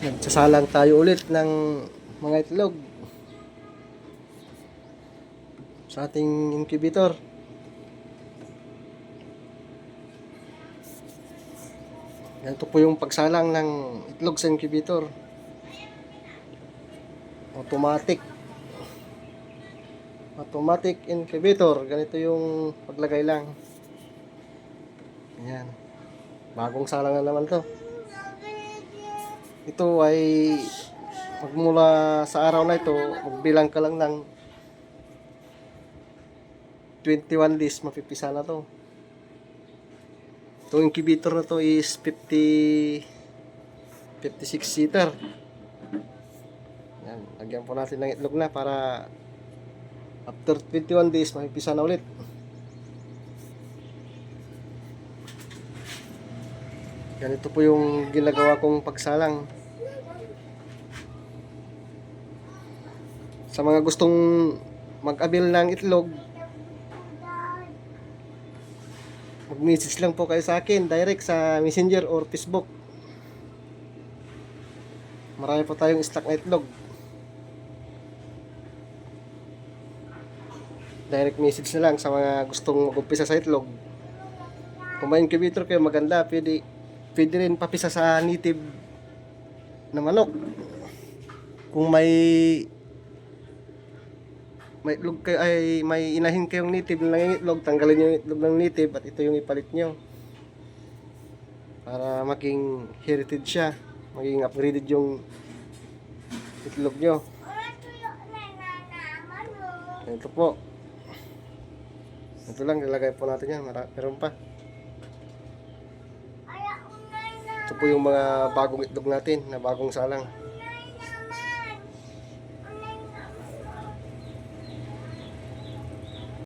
Nagsasalang tayo ulit ng mga itlog sa ating incubator. Ganito po yung pagsalang ng itlog sa incubator. Automatic. Automatic incubator. Ganito yung paglagay lang. Ayan. Bagong salang na naman to. Ito ay magmula sa araw na ito, magbilang ka lang ng 21 days, mapipisa na to. Itong incubator na to is 50 56 seater. Yan, lagyan po natin ng itlog na para after 21 days, mapipisa na ulit. Ganito po yung ginagawa kong pagsalang. Sa mga gustong mag-abil ng itlog, mag-message lang po kayo sa akin, direct sa Messenger or Facebook. Marami po tayong stock na itlog. Direct message na lang sa mga gustong mag-umpisa sa itlog. Kung may incubator kayo, maganda, pwede, pwede rin papisa sa native na manok. Kung may may itlog kayo ay may inahin kayong native na nangingitlog, tanggalin yung itlog ng native at ito yung ipalit niyo. Para maging heritage siya, maging upgraded yung itlog niyo. Ito po. Ito lang, nilagay po natin yan. Meron pa. Ito po yung mga bagong itlog natin na bagong salang.